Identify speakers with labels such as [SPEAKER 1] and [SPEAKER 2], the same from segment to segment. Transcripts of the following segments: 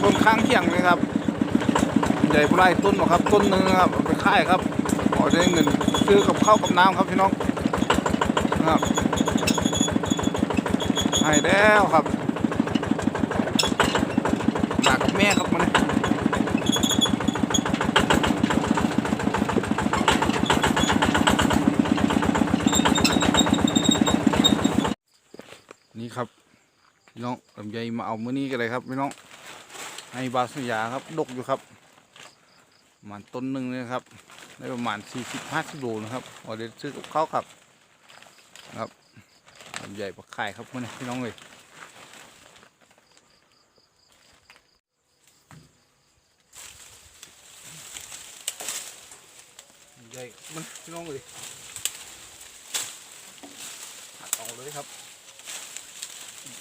[SPEAKER 1] ครับต้นข้างเคียงนี่ครับใจผู้ไร่ต้นหรอกครับ ต้นหนึงครับเอาไปค่ายครับขอได้เงินซื้อกับข้าวกับน้ำครับพี่น้องครับให้แล้วครับหนักกับแม่ครับมันนี่ครับพี่น้องลำไยมาเอามื้อนี้กันเลยครับพี่น้อง ให้บาสุยาครับดกอยู่ครับประมาณต้นหนึ่งเลยครับ ได้ประมาณ 40 50โลนะครับออเดยวซื้อกับข้าวครับครับใหญ่ปลาไข่ครับเมื่อนี้พี่น้องเลยใหญ่มันพี่น้องเลยหักออกเลยครับ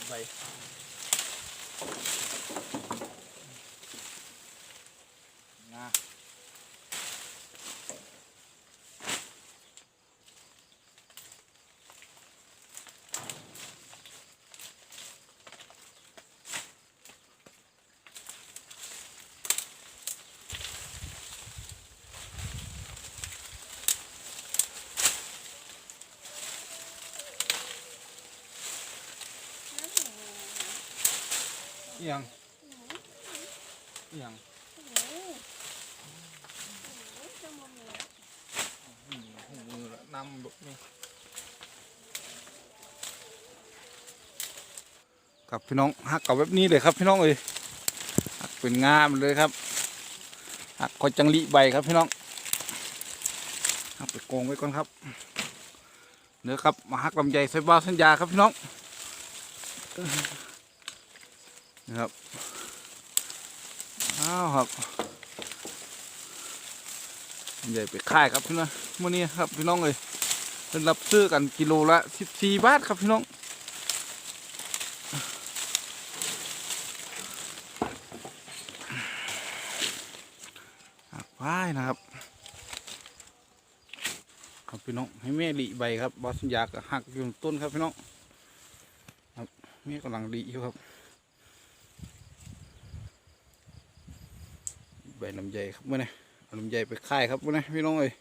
[SPEAKER 1] ใบ เอียงเอียงอืมหูมือละนำแบบนี้ครับพี่น้องหักกับแบบนี้เลยครับพี่น้องเอ้ยหักเป็นงามเลยครับหักคอยจังลีใบครับพี่น้องหักไปโกงไว้ก่อนครับเนื้อครับมาหักลำไยใส่บ้าสัญญาครับพี่น้อง นะครับอ้าวครับใหญ่ไปค่ายครับพี่น้องมื่อนี้ครับพี่น้องเลยเป็นรับซื้อกันกิโลละสิบสี่บาทครับพี่น้องหักพายนะครับ ครับพี่น้องให้แม่หลีใบครับบอสยากหักอยู่ต้นครับพี่น้องครับแม่กำลังหลีอยู่ครับ ใหญ่ครับมื่อนี้เอาลำไยไปค่ายครับมื่อนี้พี่น้องเอ้ย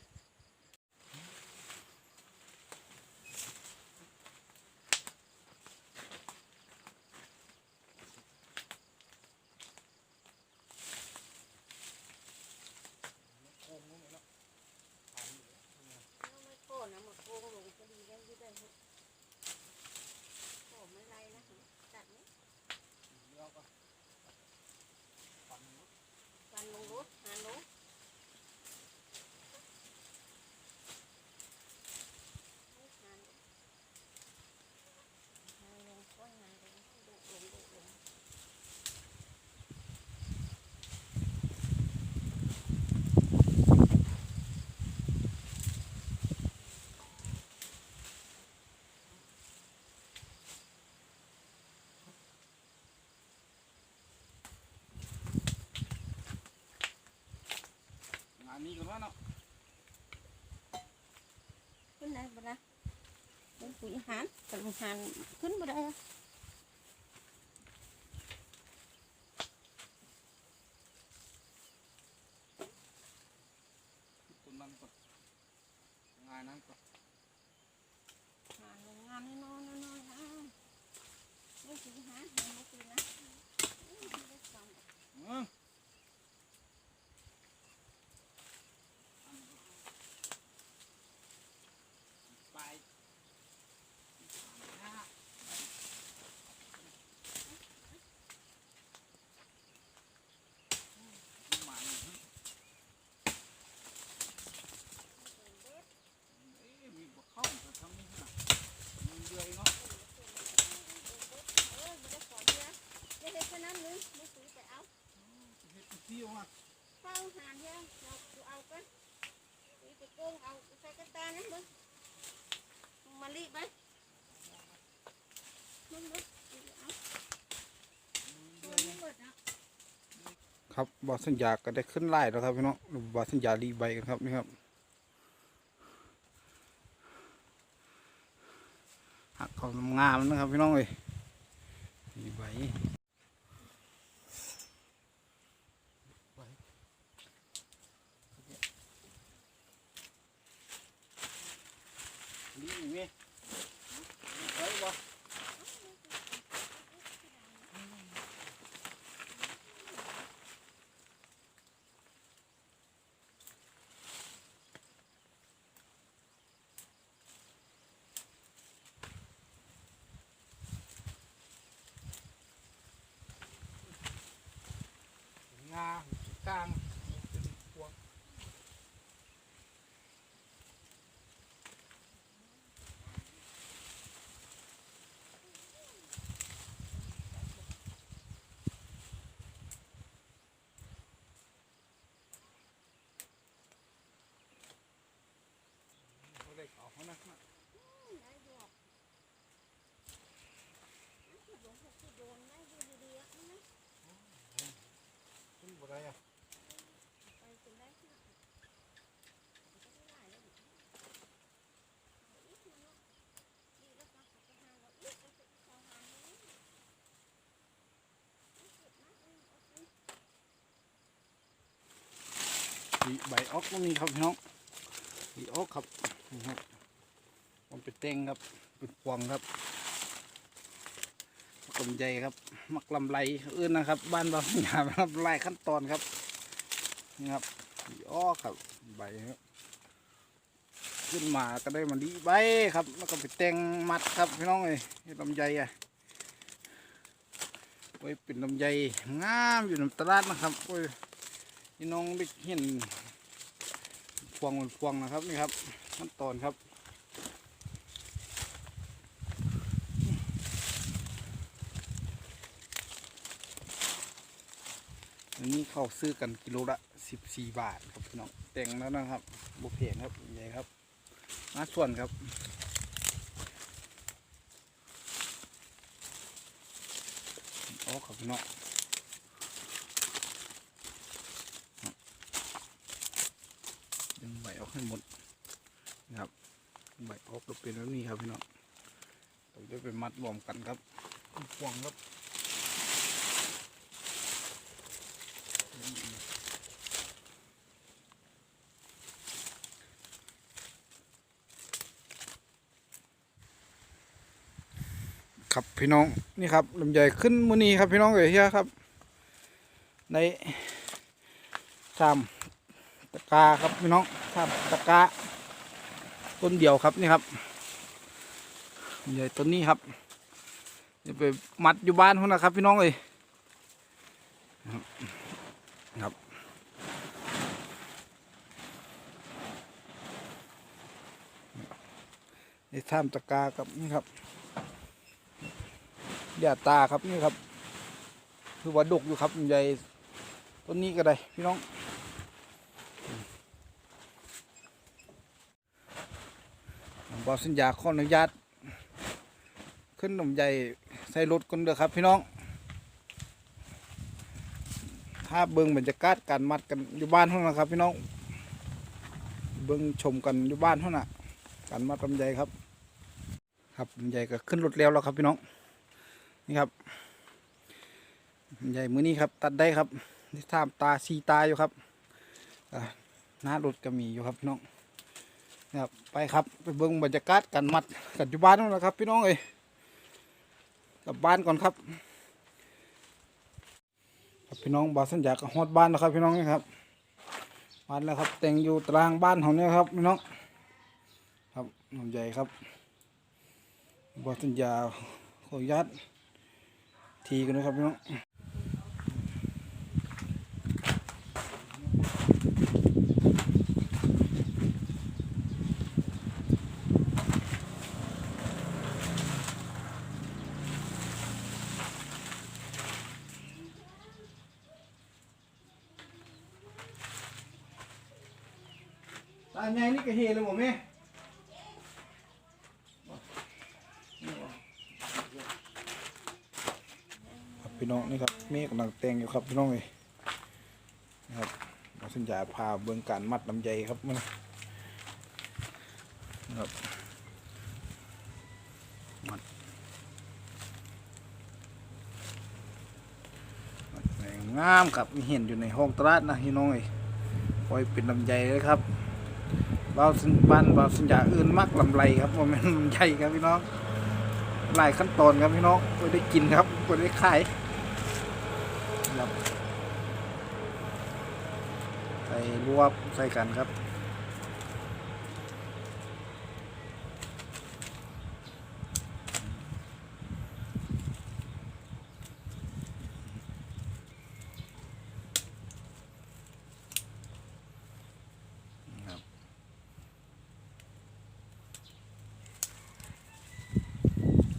[SPEAKER 1] า
[SPEAKER 2] ม
[SPEAKER 1] นี้กันว่าเนาะ
[SPEAKER 2] ขึ้นไบ้บ่ได้
[SPEAKER 1] ปุ๋ย
[SPEAKER 2] หันแต่หันขึ้นมาได้ ครับ
[SPEAKER 1] บอสัญญาก็ได้ขึ้นไล่แล้วครับพี่น้องบอสัญญารีใบกันครับนี่ครับหักเขางามนะครับพี่น้องเลยรีใบรีมีไหมไว้บ่ งา หูกลางเป็นพวงเขาได้เขาเขานะ
[SPEAKER 2] ได้ดอกโดนพวกที่โดนได้ดูดีๆอะนะ
[SPEAKER 1] ขึ้นบ่ได้อะ
[SPEAKER 2] ไปจนได้ค่ะก็ไม่ได้แล้วอีกอีกเนาะนี่แล้วก็ขับไปหาเราอีกแล้วก็เข้าหาเราอีกอีกเก็บนะอืมเอาไป
[SPEAKER 1] ดีใบออกก็มีครับพี่น้องดีออกครับนี่ครับมันเป็นเต้งครับเป็นพวงครับกลมใหญ่ครับ มักลำไรอื่นนะครับ บ้านเราหยาบครับไล่ขั้นตอนครับนี่ครับดีออกครับใบครับขึ้นมาก็ได้มันดีใบครับ แล้วก็ไปแต่งมัดครับพี่น้องเลยลำไยอะไว้เป็นลำไยงามอยู่ในตลาดนะครับโอ้ยพี่น้องได้เห็น พวงมันพวงนะครับนี่ครับขั้นตอนครับอันนี้เขาซื้อกันกิโลละสิบสี่บาทครับพี่น้องแต่งแล้วนะครับบุเพงครับใหญ่ครับ มาส่วนครับโอ้ครับพี่น้อง ดึง ใบออกให้หมดนะครับใบออกก็เป็นแบบนี้ครับพี่น้องเราจะไปมัดรวมกันครับพวงครับครับพี่น้องนี่ครับลำไยขึ้นมือนี้ครับพี่น้องเอ๋ยเฮียครับ ในสามตะกาครับพี่น้อง ครับตะกาต้นเดียวครับนี่ครับใหญ่ต้นนี้ครับจะไปมัดอยู่บ้านเขานะครับ พี่น้องเลยครับครับนี่ท่ามตะกาครับนี่ครับยาตาครับนี่ครับ คือว่าดกอยู่ครับใหญ่ต้นนี้ก็ได้พี่น้อง บอสัญญาขออนุญาตขึ้นหนุ่มใหญ่ใส่รถกันเด้อครับ พี่น้องถ้าเบิ้งบรรยากาศการมัดกันอยู่บ้านเท่านั้นครับ พี่น้อง เบิ้งชมกันอยู่บ้านเท่านั้นการมัดลำไยครับ ครับลำไยก็ขึ้นรถแล้วแล้วครับพี่น้อง นี่ครับลำไยมือนี้ครับ ตัดได้ครับที่ทามตาสีตาอยู่ครับหน้ารถก็มีอยู่ครับพี่น้อง นะครับไปครับไปเบิ่งบรรยากาศการมัดกันอยู่บ้านนั่นแหละครับ พี่น้องเอ้ยกลับบ้านก่อนครับครับพี่น้องบาสัญญาก็ฮอดบ้านแล้วครับ พี่น้องนี่ครับบ้านแล้วครับ แต่งอยู่ตารางบ้านของเนี่ยครับพี่น้อง ครับลำไยครับบาสัญญาขออนุญาตทีกันนะครับพี่น้อง ตาใหญ่นี่ก็เฮเลยบ่แม่ครับพี่น้องนี่ครับเมฆกำลังแต่งอยู่ครับพี่น้องเอ้ยนะครับเราสัญญาพาเบิ่งการมัดลำไยครับมันนะครับมัดงามครับมีเห็นอยู่ในห้องตลาดนะพี่น้องเอ้ยปล่อยเป็นลำไยเลยครับ บาสินบ้านบาสินยาอื่นมักลำไรครับโมเมันใหญ่ครับพี่น้องหลายขั้นตอนครับพี่น้องก็ได้กินครับก็ได้ขายครับใส่รวบใส่กันครับ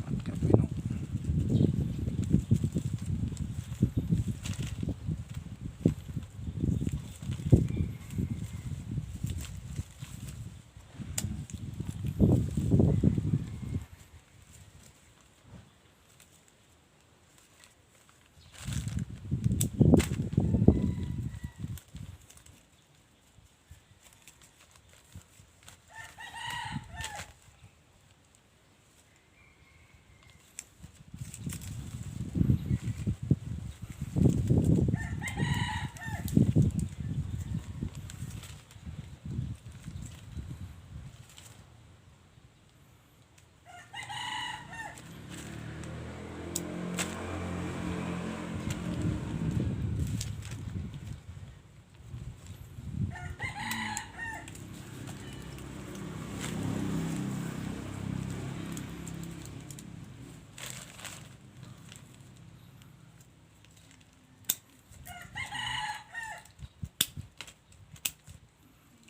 [SPEAKER 1] มัดครับพี่น้อง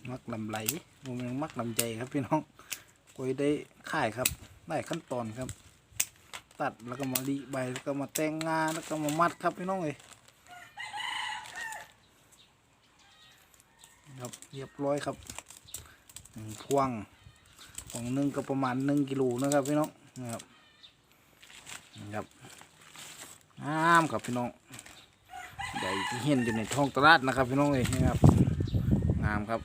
[SPEAKER 1] มัก ลำไรผมยังมักลำใจครับพี่น้องก็ได้ขายครับ ได้ขั้นตอนครับ ตัดแล้วก็มาดีใบแล้วก็มาแต่งงานแล้วก็มามัดครับพี่น้องเอ้ยครับเรียบร้อยครับหนึ่งพวงของหนึ่งก็ประมาณหนึ่งกิโลนะครับพี่น้องนะครับครับงามครับพี่น้องใหญ่ที่เห็นอยู่ในท้องตลาดนะครับพี่น้องเอ้ยนะครับงามครับ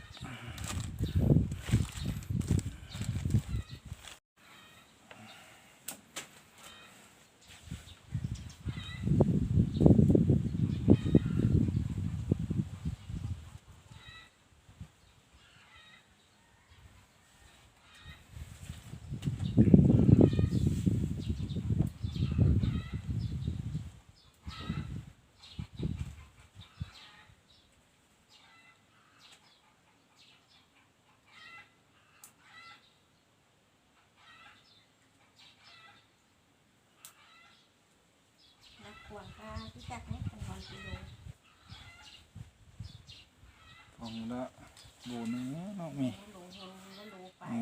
[SPEAKER 2] ข
[SPEAKER 1] องละโบนเนื้มี
[SPEAKER 2] โลหนละโลไป
[SPEAKER 1] อื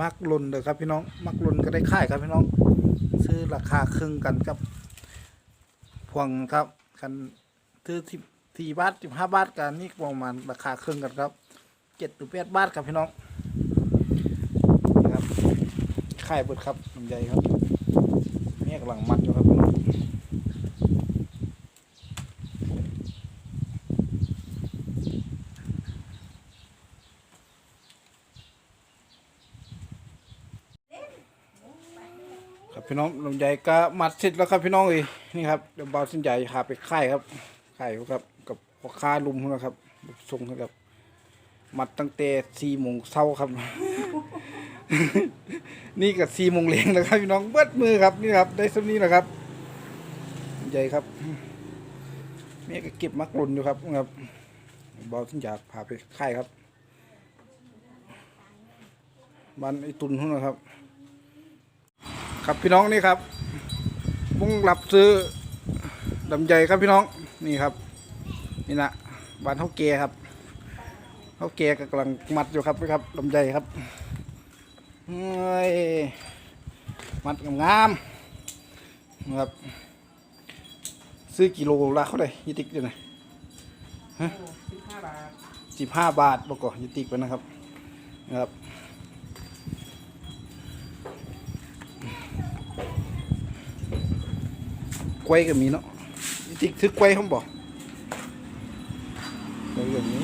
[SPEAKER 1] มักลนเลยครับพี่น้อง มักลนก็ได้ค่ายครับพี่น้อง ซื้อราคาครึ่งกันกับพวงครับกันซื้อสิบสี่บาทสิบห้าบาทกันนี่ประมาณราคาครึ่งกันครับเจ็ดหรือแปดบาทครับพี่น้องนี่ครับค่ายเบิดครับลำไยครับเนี่ยกำลังมัดอยู่ครับพี่น้อง ครับพี่ น้องลำไยก็มัดเสร็จแล้วครับพี่น้องเอ้ยนี่ครับเดี๋ยวเบาเส้นใหญ่พาไปค่ครับค่ครับกับพ่อค้าลุมนะครับส่งครับ มัดตั้งแต่สี่โมงเช้าครับ นี่กับสี่โมงเลี้ยงแล้วครับพี่น้องเบิดมือครับนี่ครับ ได้สักนี้แหละครับลำไยครับแม่ก็เก็บมักหล่นอยู่ครับครับเบาเส้นใหญ่พาไปค่ครับบ้านไอตุนเขานะครับ ครับพี่น้องนี่ครับมุ่งรับซื้อลำไยครับพี่น้องนี่ครับ นี่นะบ้านเท่าแกครับเท่าแกก็กำลังมัดอยู่ครับพี่ครับลำไยครับเฮ้ยมัดงามๆนะครับ ซื้อกิโลละเขาได้ยี่ติกเดี๋ยวนะ
[SPEAKER 3] สิบห้าบาท
[SPEAKER 1] สิบห้าบาทบอกก่อนยี่ติกไปนะครับนะครับ กล้วยก็มีเนาะยี่ติกซื้อกล้วยเขาบอกกล้วยแบบนี้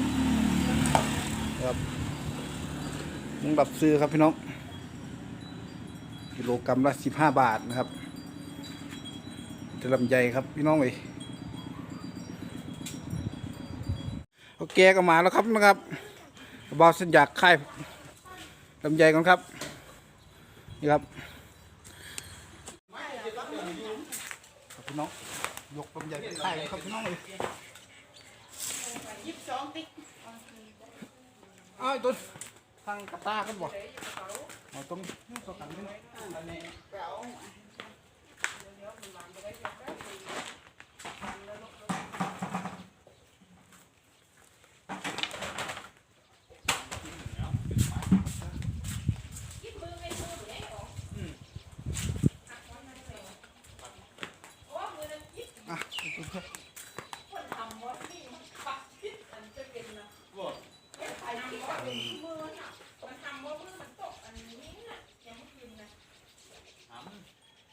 [SPEAKER 1] ครับมึงดับซื้อครับพี่น้องกิโลกรัมละสิบห้าบาทนะครับจะลำใหญ่ครับพี่น้องเลยโอเคก็มาแล้วครับนะครับบอสสัญญาค่ายลำใหญ่ก่อนครับนี่ครับ ครับ พี่น้องยกลำใหญ่ไปค่ายเลยครับพี่น้องเลย
[SPEAKER 3] ยี่สิบสองติ๊ก
[SPEAKER 1] อ้าวไอ้ต้นทางกระตากันบ่เอาต้องนี้ต่อกันนี่อะเอาตรงนี้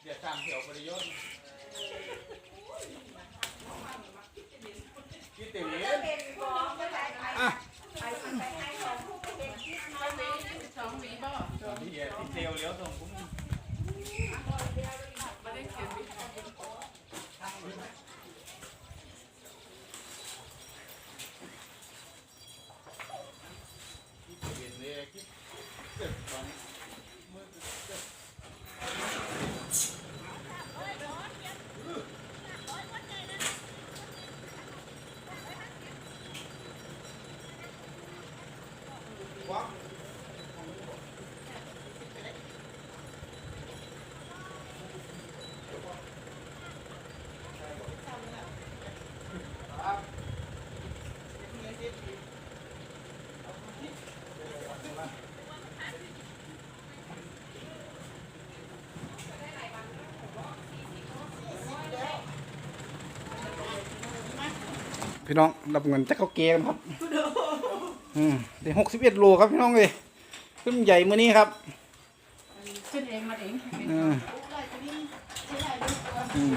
[SPEAKER 4] เดี๋ยวตามเที่ยวประโยชน์คิดเต็มเลย
[SPEAKER 1] อะ
[SPEAKER 3] สองหวีบ่
[SPEAKER 4] พี่เจลเลี้ยวตรงคุ้ม
[SPEAKER 3] ได้เขียนหวี
[SPEAKER 4] คิดเต็มเลยคิดเกิดตอนนี้
[SPEAKER 1] พี่น้องรับเงินจากเขาเกกันครับ อืมได้หกสิบเอ็ดโลครับพี่น้องเลยขึ้นใหญ่มือนี้ครับ
[SPEAKER 3] ขึ้นเองมาเอง
[SPEAKER 1] อืมอืม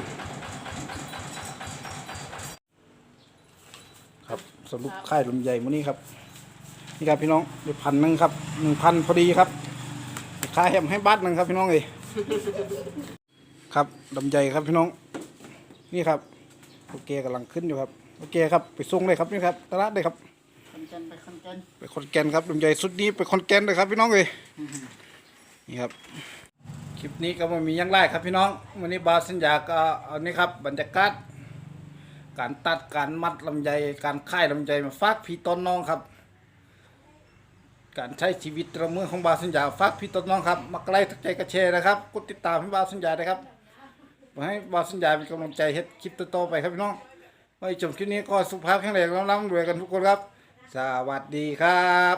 [SPEAKER 1] ครับ สรุปค่ายลำใหญ่มือนี้ครับนี่ครับพี่น้องได้พันหนึ่งครับหนึ่งพันพอดีครับค่ายแฮมให้บัตรหนึ่งครับพี่น้องเลยครับลำใหญ่ครับพี่น้อง นี่ครับโอเคกำลังขึ้นอยู่ครับโอเคครับไปส่งเลยครับนี่ครับตลาดเลยครับ
[SPEAKER 3] ไปคนจัน
[SPEAKER 1] ไปคอนแกนครับลำไยสุดนี้ไปคอนแกนเลยครับพี่น้องเลยนี่ครับคลิปนี้ก็ไมามียังไล่ครับพี่น้องวันนี้บาสัญญาก็เอานี่ครับบรรยากาศ การตัดการมัดลำไยการค่ายลำไยมาฝากพี่ต้นน้องครับ การใช้ชีวิตระเมือของบาสัญญาฝากพี่ต้นน้องครับมักล่ทักใจกระเชนะครับกดติดตามให้บาสัญญาด้ครับให้บาสัญญาเป็นกำลังใจเฮ็ดคลิปต่อไปครับพี่น้องไว้ชมคลิปนี้ก็สุขภาพแข็งแรงร่ำรวยกันทุกคนครับ สวัสดีครับ